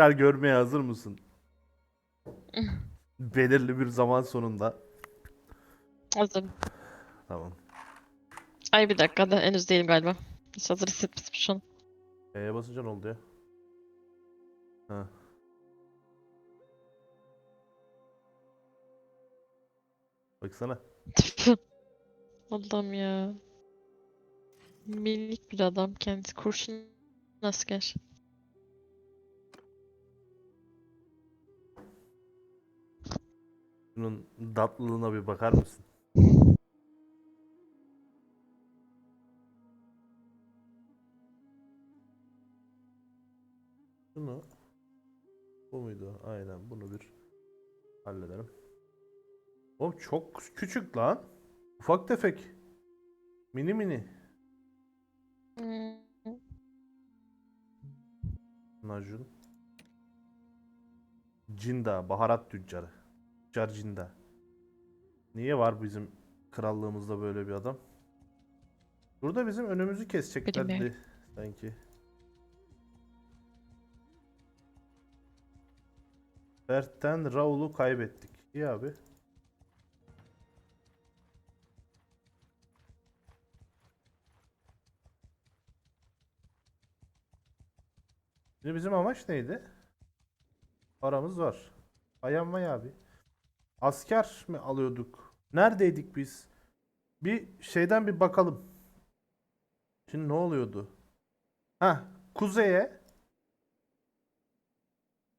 tekrar görmeye hazır mısın? Belirli bir zaman sonunda. Hazırım. Tamam. Ay bir dakika da henüz değilim galiba. Hiç hazır hissetmedim şu an. E'ye basınca ne oldu ya? Ha. Baksana. Allah'ım ya. Minik bir adam kendisi. Kurşun asker. Şunun tatlılığına bir bakar mısın? Şunu bu muydu? Aynen bunu bir halledelim. Oğlum çok küçük lan. Ufak tefek. Mini mini. Hmm. Najun. Cinda, baharat tüccarı. Tüccar Cinda. Niye var bizim krallığımızda böyle bir adam? Burada bizim önümüzü keseceklerdi sanki. Berk'ten Raul'u kaybettik. İyi abi. Şimdi bizim amaç neydi? Paramız var. Bayan vay abi. Asker mi alıyorduk? Neredeydik biz? Bir şeyden bir bakalım. Şimdi ne oluyordu? Ha, kuzeye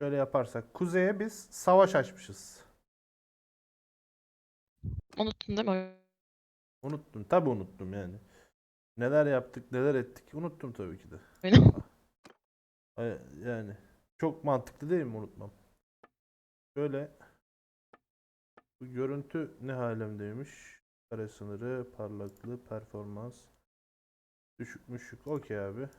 şöyle yaparsak kuzeye biz savaş açmışız. Unuttun değil mi? Unuttum. Tabi unuttum yani. Neler yaptık, neler ettik unuttum tabii ki de. Ay- Yani çok mantıklı değil mi unutmam? Şöyle bu görüntü ne halimdeymiş? Kare sınırı, parlaklığı, performans. Düşük müşük. Okey abi.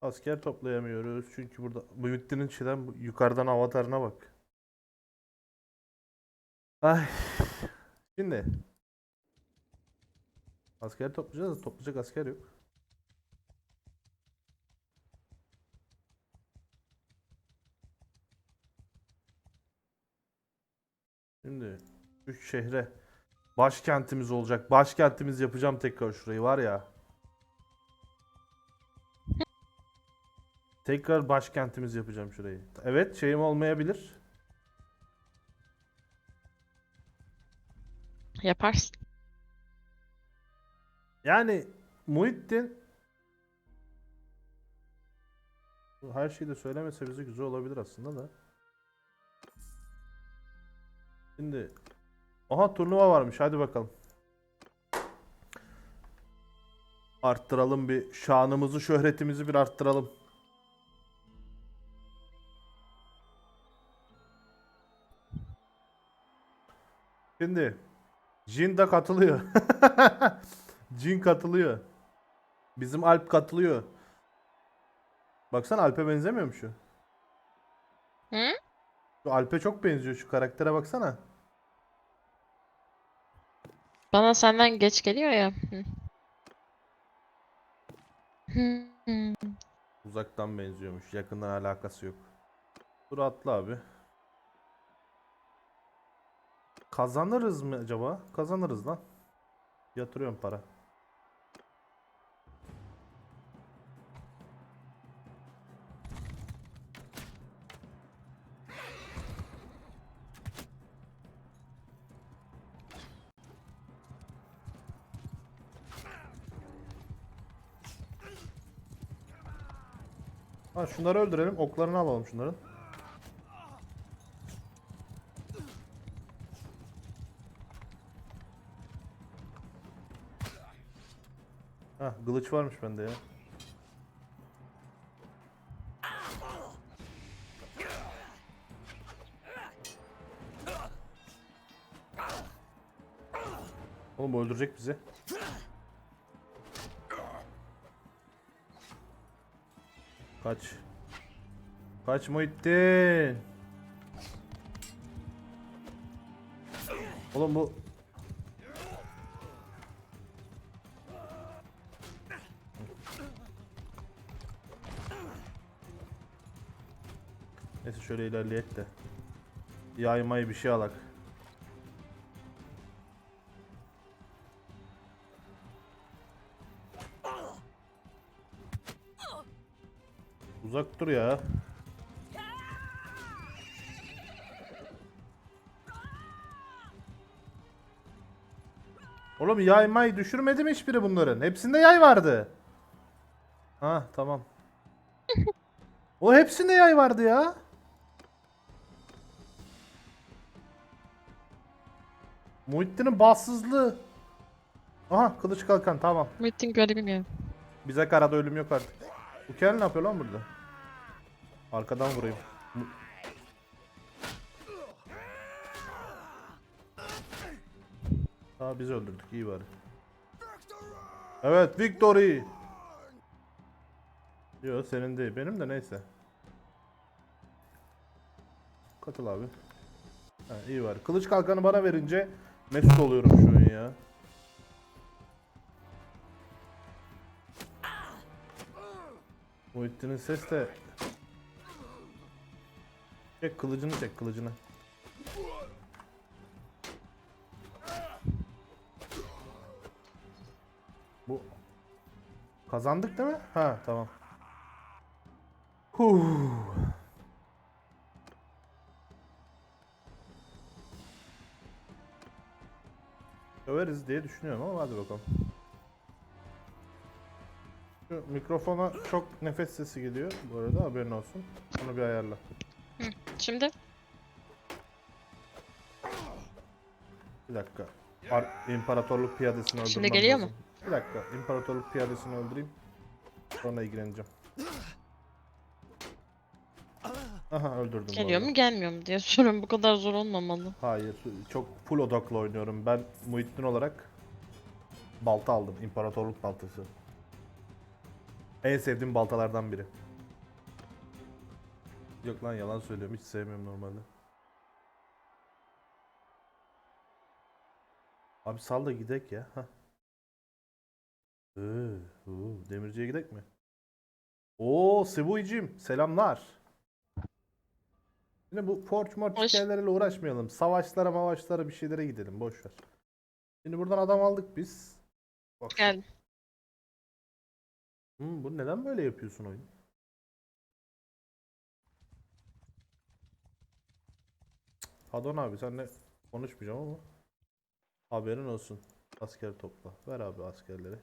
Asker toplayamıyoruz. Çünkü burada Muhittin'in şeyden bu- yukarıdan avatarına bak. Ay. Şimdi asker toplayacağız toplayacak asker yok. Şimdi üç şehre başkentimiz olacak. Başkentimiz yapacağım tekrar şurayı var ya. Tekrar başkentimiz yapacağım şurayı. Evet şeyim olmayabilir. Yaparsın. Yani Muhittin her şeyi de söylemese bize güzel olabilir aslında da. Şimdi aha turnuva varmış hadi bakalım. Arttıralım bir şanımızı şöhretimizi bir arttıralım. Şimdi Jin de katılıyor. Jin katılıyor. Bizim Alp katılıyor. Baksana Alp'e benzemiyor mu şu? Hı? Şu Alp'e çok benziyor şu karaktere baksana. Bana senden geç geliyor ya. Uzaktan benziyormuş. Yakından alakası yok. Dur atla abi. Kazanırız mı acaba? Kazanırız lan. Yatırıyorum para. Şunları öldürelim. Oklarını alalım şunların. Ha kılıç varmış bende ya. Oğlum bu öldürecek bizi. Kaç. Kaç Muhittin. Oğlum bu Neyse şöyle ilerleyek de. Yaymayı bir şey alak. Uzak dur ya. Oğlum yaymayı düşürmedi mi hiçbiri bunların? Hepsinde yay vardı. Ha tamam. o hepsinde yay vardı ya. Muhittin'in bassızlığı. Aha kılıç kalkan tamam. Muhittin görevim ya. Bize karada ölüm yok artık. Bu kel ne yapıyor lan burada? Arkadan vurayım. Aa biz öldürdük iyi bari. Evet victory. Yo senin değil benim de neyse. Katıl abi. Ha, iyi var. Kılıç kalkanı bana verince mesut oluyorum şu an ya. Muhittin'in ses de... Çek kılıcını çek kılıcını. Kazandık değil mi? Ha tamam. Huh. Döveriz diye düşünüyorum ama hadi bakalım. Şu mikrofona çok nefes sesi geliyor bu arada haberin olsun. Onu bir ayarla. Şimdi Bir dakika. Ar- İmparatorluk piyadesini öldürmem Şimdi geliyor lazım. Bir dakika. İmparatorluk piyadesini öldüreyim. Sonra ilgileneceğim. Aha öldürdüm. geliyor mu gelmiyor mu diye soruyorum. Bu kadar zor olmamalı. Hayır. Çok full odaklı oynuyorum. Ben Muhittin olarak balta aldım. İmparatorluk baltası. En sevdiğim baltalardan biri. Yok lan yalan söylüyorum. Hiç sevmiyorum normalde. Abi sal da gidek ya. Hah. Ee, oo, demirciye gidek mi? Oo Sibuicim selamlar. Yine bu forge morge Hoş. hikayeleriyle uğraşmayalım. Savaşlara mavaşlara bir şeylere gidelim boş ver. Şimdi buradan adam aldık biz. Bak Geldim. Hmm, bu neden böyle yapıyorsun oyun? Pardon abi senle konuşmayacağım ama haberin olsun. Asker topla. Ver abi askerleri.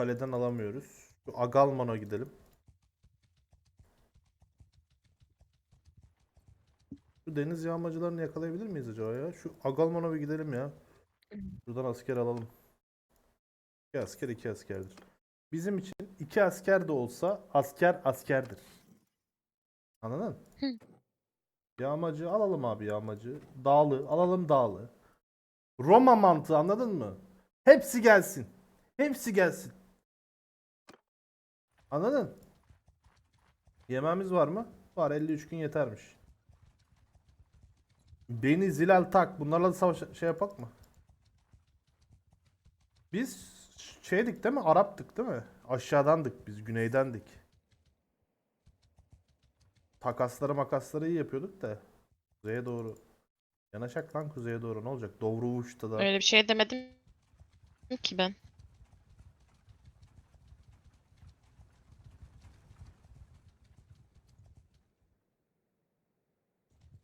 Kaleden alamıyoruz. Şu Agalman'a gidelim. Şu deniz yağmacılarını yakalayabilir miyiz acaba ya? Şu Agalman'a bir gidelim ya. Buradan asker alalım. İki asker iki askerdir. Bizim için iki asker de olsa asker askerdir. Anladın? Hı. Yağmacı alalım abi yağmacı. Dağlı alalım dağlı. Roma mantığı anladın mı? Hepsi gelsin. Hepsi gelsin. Anladın? Yememiz var mı? Var 53 gün yetermiş. Beni Zilal tak. Bunlarla da savaş şey yapak mı? Biz şeydik değil mi? Araptık değil mi? Aşağıdandık biz. Güneydendik. Takasları makasları iyi yapıyorduk da. Kuzeye doğru. Yanaşak lan kuzeye doğru. Ne olacak? Doğruvuş'ta da. Öyle bir şey demedim ki ben.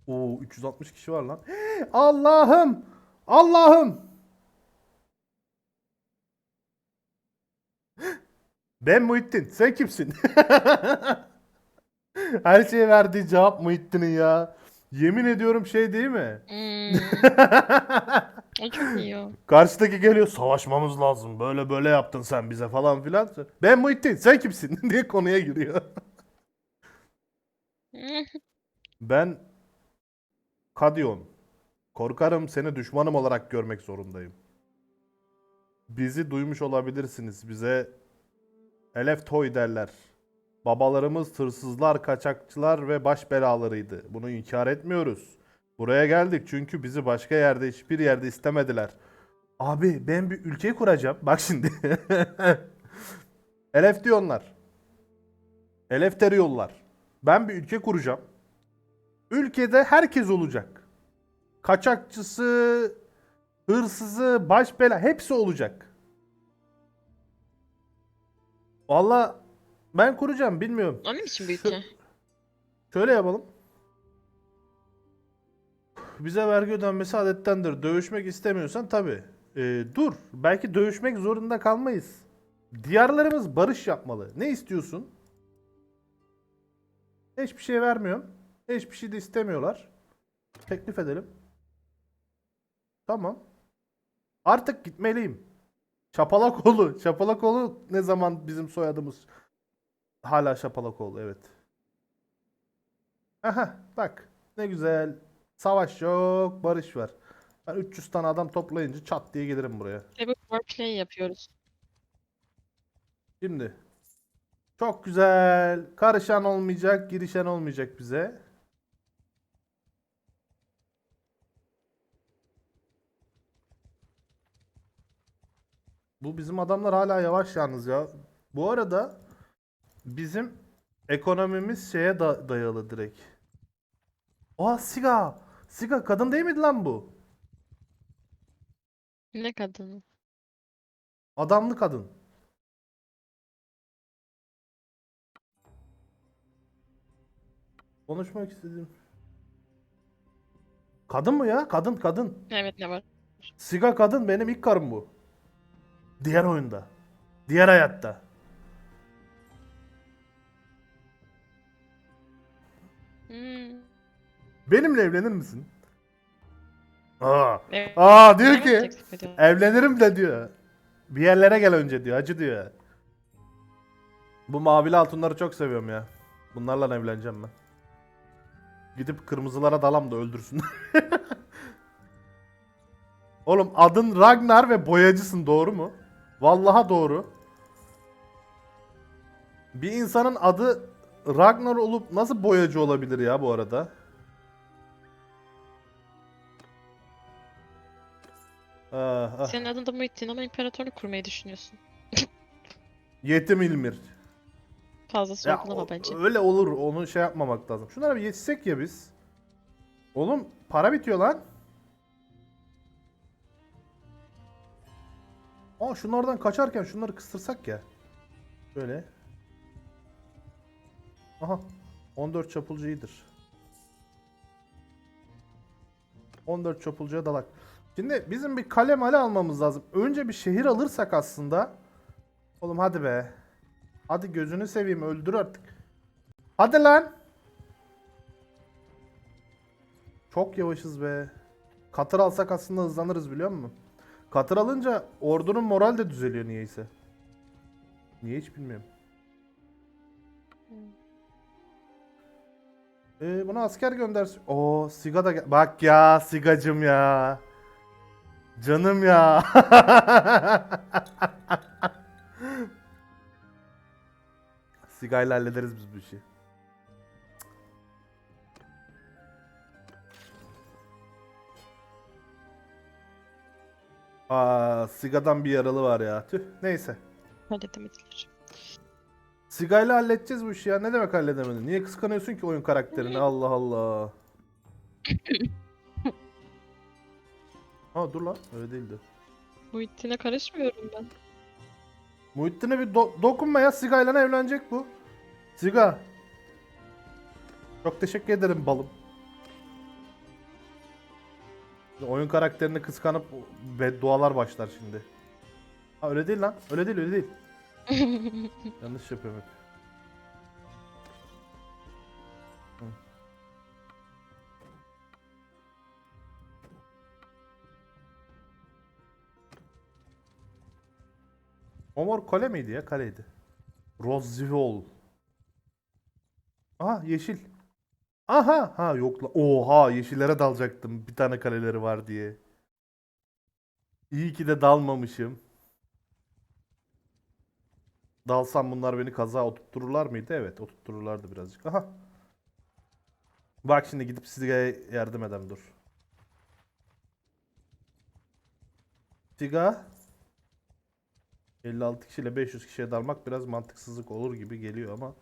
Oo 360 kişi var lan. Allah'ım! Allah'ım! Ben Muhittin. Sen kimsin? Her şeye verdiği cevap Muhittin'in ya. Yemin ediyorum şey değil mi? Hmm. O çok iyi o. Karşıdaki geliyor savaşmamız lazım. Böyle böyle yaptın sen bize falan filan. Ben Muhittin. Sen kimsin? diye konuya giriyor. Ben Kadyon. Korkarım seni düşmanım olarak görmek zorundayım. Bizi duymuş olabilirsiniz. Bize Elef Toy derler. Babalarımız hırsızlar, kaçakçılar ve baş belalarıydı. Bunu inkar etmiyoruz. Buraya geldik çünkü bizi başka yerde hiçbir yerde istemediler. Abi ben bir ülke kuracağım. Bak şimdi. Elef diyor onlar. Elefteri yollar. Ben bir ülke kuracağım. Ülkede herkes olacak. Kaçakçısı, hırsızı, baş bela hepsi olacak. Valla ben kuracağım bilmiyorum. Onun için ülke. Şöyle yapalım. Bize vergi ödenmesi adettendir. Dövüşmek istemiyorsan tabi. dur. Belki dövüşmek zorunda kalmayız. Diyarlarımız barış yapmalı. Ne istiyorsun? Hiçbir şey vermiyorum. Hiçbir şey de istemiyorlar. Teklif edelim. Tamam. Artık gitmeliyim. Çapalakoğlu. Çapalakoğlu ne zaman bizim soyadımız? Hala Şapalakoğlu evet. Aha bak ne güzel. Savaş yok, barış var. Ben 300 tane adam toplayınca çat diye gelirim buraya. Bu roleplay yapıyoruz. Şimdi çok güzel. Karışan olmayacak, girişen olmayacak bize. Bu bizim adamlar hala yavaş yalnız ya. Bu arada bizim ekonomimiz şeye da- dayalı direkt. Aa Siga. Siga kadın değil miydi lan bu? Ne kadını? Adamlı kadın. Konuşmak istedim. Kadın mı ya? Kadın kadın. Evet ne var? Siga kadın benim ilk karım bu. Diğer oyunda. Diğer hayatta. Hmm. Benimle evlenir misin? Aa. Evet. Aa diyor ki evlenirim de diyor. Bir yerlere gel önce diyor. Acı diyor. Bu mavili altınları çok seviyorum ya. Bunlarla evleneceğim ben. Gidip kırmızılara dalam da öldürsün. Oğlum adın Ragnar ve boyacısın doğru mu? Vallaha doğru. Bir insanın adı Ragnar olup nasıl boyacı olabilir ya bu arada? Ah, ah. Senin adın da Muhittin ama imparatorluk kurmayı düşünüyorsun. Yetim İlmir. Fazla Ya sorgulama o- bence. öyle olur. Onu şey yapmamak lazım. Şunlara bir yetişsek ya biz. Oğlum para bitiyor lan. Aa şunlardan kaçarken şunları kıstırsak ya. Şöyle. Aha. 14 çapulcu iyidir. 14 çapulcuya dalak. Şimdi bizim bir kale male almamız lazım. Önce bir şehir alırsak aslında. Oğlum hadi be. Hadi gözünü seveyim öldür artık. Hadi lan. Çok yavaşız be. Katır alsak aslında hızlanırız biliyor musun? Katır alınca ordunun moral de düzeliyor niyeyse. Niye hiç bilmiyorum. Ee, buna asker göndersin. Oo Siga da Bak ya Sigacım ya. Canım ya. Sigayla hallederiz biz bu işi. Aa, Siga'dan bir yaralı var ya. Tüh, neyse. Halledemediler. Sigayla halledeceğiz bu işi ya. Ne demek halledemedin? Niye kıskanıyorsun ki oyun karakterini? Allah Allah. Ha dur lan. Öyle değildi. Muhittin'e karışmıyorum ben. Muhittin'e bir do- dokunma ya. Sigayla evlenecek bu. Siga. Çok teşekkür ederim balım. Oyun karakterini kıskanıp beddualar başlar şimdi. Ha öyle değil lan. Öyle değil öyle değil. Yanlış yapıyorum hep. Omor kale miydi ya? Kaleydi. Rozzivol. Aha yeşil. Aha ha yok la. Oha yeşillere dalacaktım. Bir tane kaleleri var diye. İyi ki de dalmamışım. Dalsam bunlar beni kaza oturttururlar mıydı? Evet oturttururlardı birazcık. Aha. Bak şimdi gidip size yardım edem dur. Siga 56 kişiyle 500 kişiye dalmak biraz mantıksızlık olur gibi geliyor ama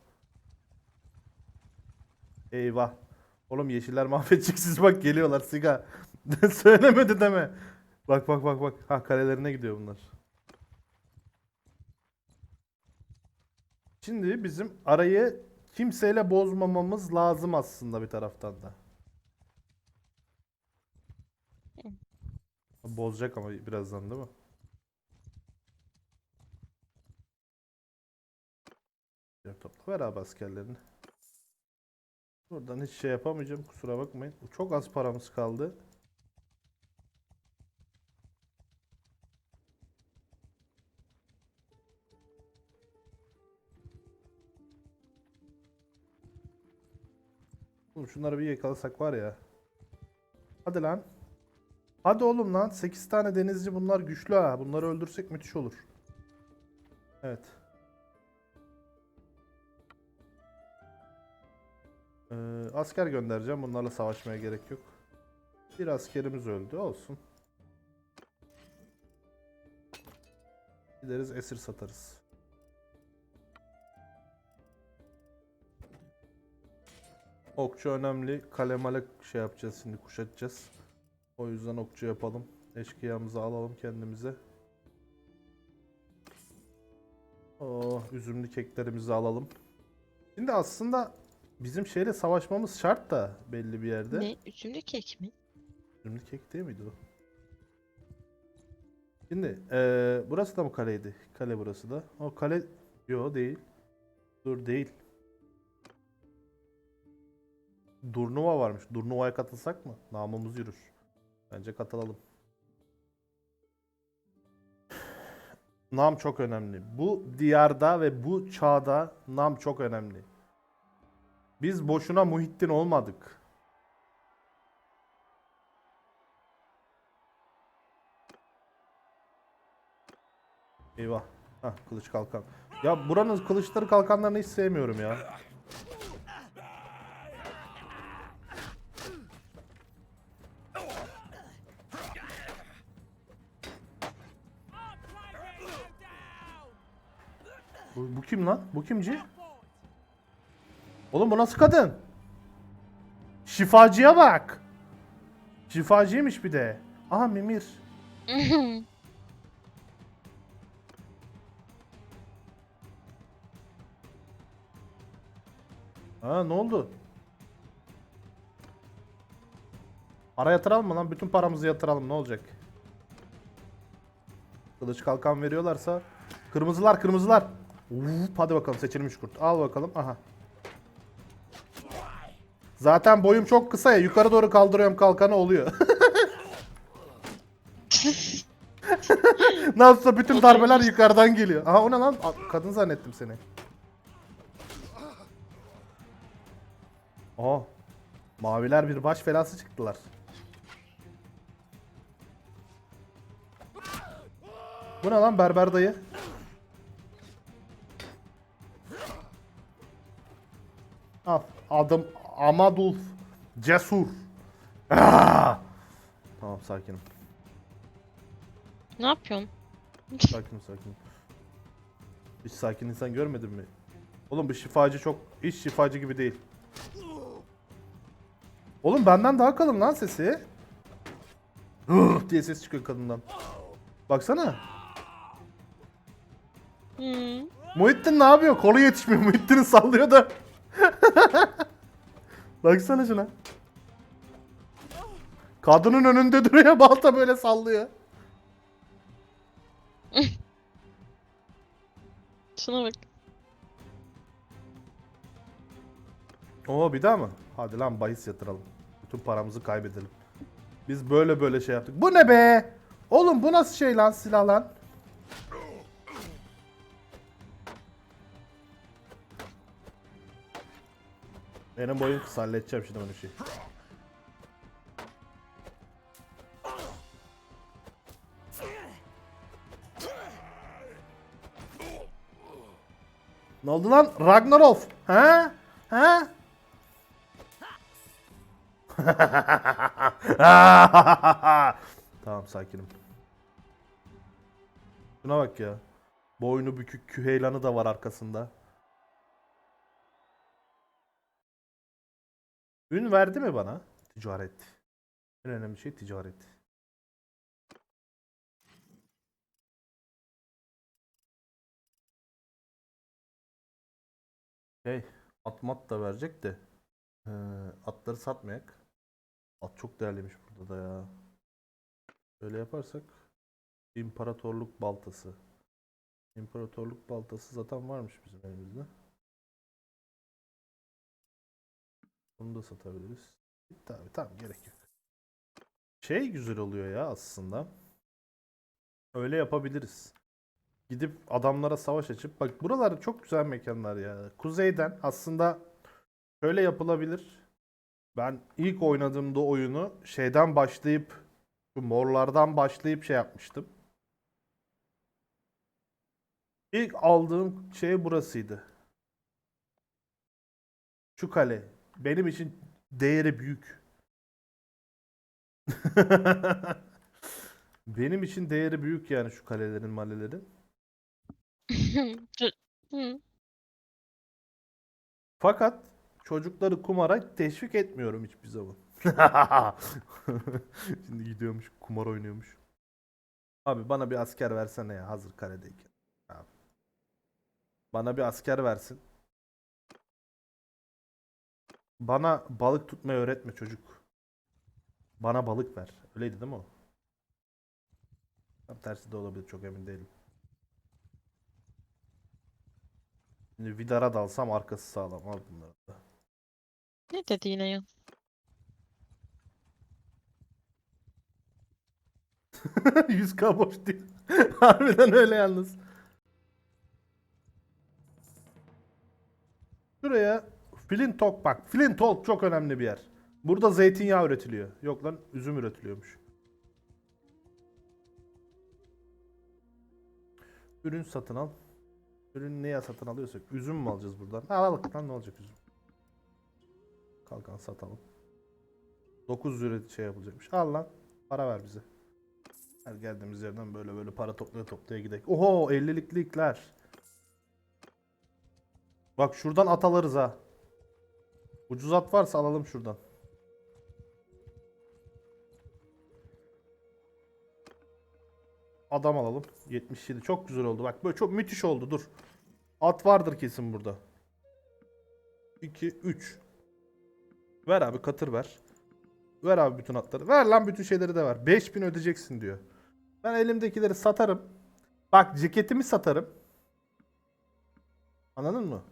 Eyvah. Oğlum yeşiller mahvedecek siz bak geliyorlar siga. Söylemedi deme. Bak bak bak bak. Ha kalelerine gidiyor bunlar. Şimdi bizim arayı kimseyle bozmamamız lazım aslında bir taraftan da. Bozacak ama birazdan değil mi? Topla ver abi askerlerini. Buradan hiç şey yapamayacağım kusura bakmayın. Çok az paramız kaldı. Oğlum şunları bir yakalasak var ya. Hadi lan. Hadi oğlum lan. 8 tane denizci bunlar güçlü ha. Bunları öldürsek müthiş olur. Evet. Ee, asker göndereceğim. Bunlarla savaşmaya gerek yok. Bir askerimiz öldü. Olsun. Gideriz esir satarız. Okçu önemli. Kale şey yapacağız şimdi kuşatacağız. O yüzden okçu yapalım. Eşkıyamızı alalım kendimize. Oh, üzümlü keklerimizi alalım. Şimdi aslında bizim şeyle savaşmamız şart da belli bir yerde. Ne? Üzümlü kek mi? Üzümlü kek değil miydi o? Şimdi eee, burası da mı kaleydi? Kale burası da. O kale... Yo değil. Dur değil. Durnuva varmış. Durnuva'ya katılsak mı? Namımız yürür. Bence katılalım. Nam çok önemli. Bu diyarda ve bu çağda nam çok önemli. Biz boşuna Muhittin olmadık. Eyvah. Hah kılıç kalkan. Ya buranın kılıçları kalkanlarını hiç sevmiyorum ya. Bu, bu kim lan? Bu kimci? Oğlum bu nasıl kadın? Şifacıya bak. Şifacıymış bir de. Aha Mimir. Ha ne oldu? Para yatıralım mı lan? Bütün paramızı yatıralım ne olacak? Kılıç kalkan veriyorlarsa. Kırmızılar kırmızılar. Uf, hadi bakalım seçilmiş kurt. Al bakalım. Aha. Zaten boyum çok kısa ya. Yukarı doğru kaldırıyorum kalkanı oluyor. Nasılsa bütün darbeler yukarıdan geliyor. Aha o ne lan? Kadın zannettim seni. Aa. Maviler bir baş felası çıktılar. Bu ne lan berber dayı? Al. Adım Amadulf Cesur. Aa! Tamam sakinim. Ne yapıyorsun? Sakinim sakinim. Hiç sakin insan görmedin mi? Oğlum bu şifacı çok hiç şifacı gibi değil. Oğlum benden daha kalın lan sesi. Hıh diye ses çıkıyor kadından. Baksana. Hmm. Muhittin ne yapıyor? Kolu yetişmiyor. Muhittin'i sallıyor da. Baksana şuna. Kadının önünde duruyor balta böyle sallıyor. Şuna bak. Oo bir daha mı? Hadi lan bahis yatıralım. Bütün paramızı kaybedelim. Biz böyle böyle şey yaptık. Bu ne be? Oğlum bu nasıl şey lan silah lan? Benim boyum kısa halledeceğim şimdi bunu şey. Ne oldu lan? Ragnarok. Ha? Ha? tamam sakinim. Şuna bak ya. Boynu bükük küheylanı da var arkasında. Ün verdi mi bana? Ticaret. En önemli şey ticaret. Hey, at mat da verecek de. Ee, atları satmayak. At çok değerliymiş burada da ya. Böyle yaparsak İmparatorluk baltası. İmparatorluk baltası zaten varmış bizim elimizde. Bunu da satabiliriz. Tabii tamam gerek yok. Şey güzel oluyor ya aslında. Öyle yapabiliriz. Gidip adamlara savaş açıp bak buralar çok güzel mekanlar ya. Kuzeyden aslında şöyle yapılabilir. Ben ilk oynadığımda oyunu şeyden başlayıp şu morlardan başlayıp şey yapmıştım. İlk aldığım şey burasıydı. Şu kale. Benim için değeri büyük. Benim için değeri büyük yani şu kalelerin malelerin. Fakat çocukları kumara teşvik etmiyorum hiçbir zaman. Şimdi gidiyormuş kumar oynuyormuş. Abi bana bir asker versene ya hazır kaledeyken. Abi. Bana bir asker versin. Bana balık tutmayı öğretme çocuk. Bana balık ver. Öyleydi değil mi o? Tam tersi de olabilir çok emin değilim. Şimdi Vidar'a dalsam arkası sağlam. Al bunları da. Ne dedi yine ya? 100k boş değil. Harbiden öyle yalnız. Şuraya Flintok bak. Flintok çok önemli bir yer. Burada zeytinyağı üretiliyor. Yok lan üzüm üretiliyormuş. Ürün satın al. Ürün neye satın alıyorsak. Üzüm mü alacağız buradan? Alalım lan ne olacak üzüm. Kalkan satalım. 9 üret şey yapılacakmış. Al lan. Para ver bize. Her geldiğimiz yerden böyle böyle para toplaya toplaya gidelim. Oho 50'liklikler. Bak şuradan at alırız ha. Ucuz at varsa alalım şuradan. Adam alalım. 77. Çok güzel oldu. Bak böyle çok müthiş oldu. Dur. At vardır kesin burada. 2 3. Ver abi katır ver. Ver abi bütün atları. Ver lan bütün şeyleri de ver. 5000 ödeyeceksin diyor. Ben elimdekileri satarım. Bak ceketimi satarım. Anladın mı?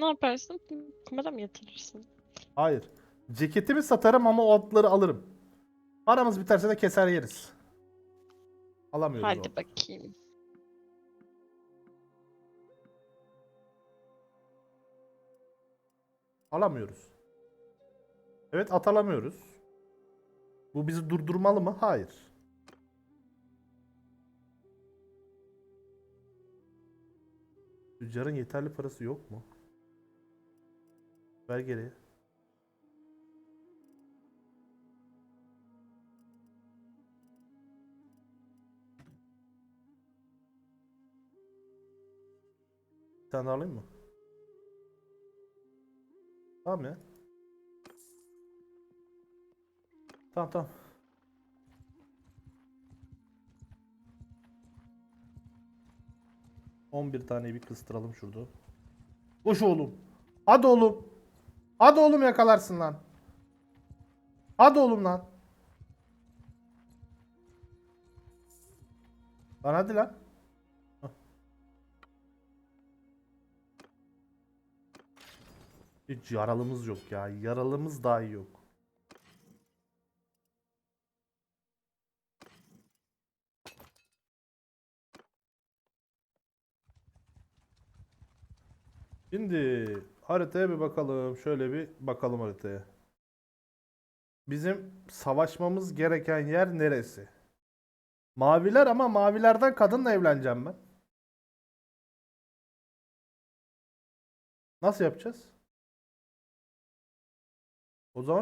Ne yaparsın? Kumara mı yatırırsın? Hayır. Ceketimi satarım ama o atları alırım. Paramız biterse de keser yeriz. Alamıyoruz Hadi atları. bakayım. Alamıyoruz. Evet at alamıyoruz. Bu bizi durdurmalı mı? Hayır. Tüccarın yeterli parası yok mu? Ver geriye. Bir tane alayım mı? Tamam ya. Tamam tamam. On bir taneyi bir kıstıralım şurada. Koş oğlum. Hadi oğlum. Hadi oğlum yakalarsın lan. Hadi oğlum lan. Lan hadi lan. Hiç yaralımız yok ya. Yaralımız dahi yok. Şimdi haritaya bir bakalım. Şöyle bir bakalım haritaya. Bizim savaşmamız gereken yer neresi? Maviler ama mavilerden kadınla evleneceğim ben. Nasıl yapacağız? O zaman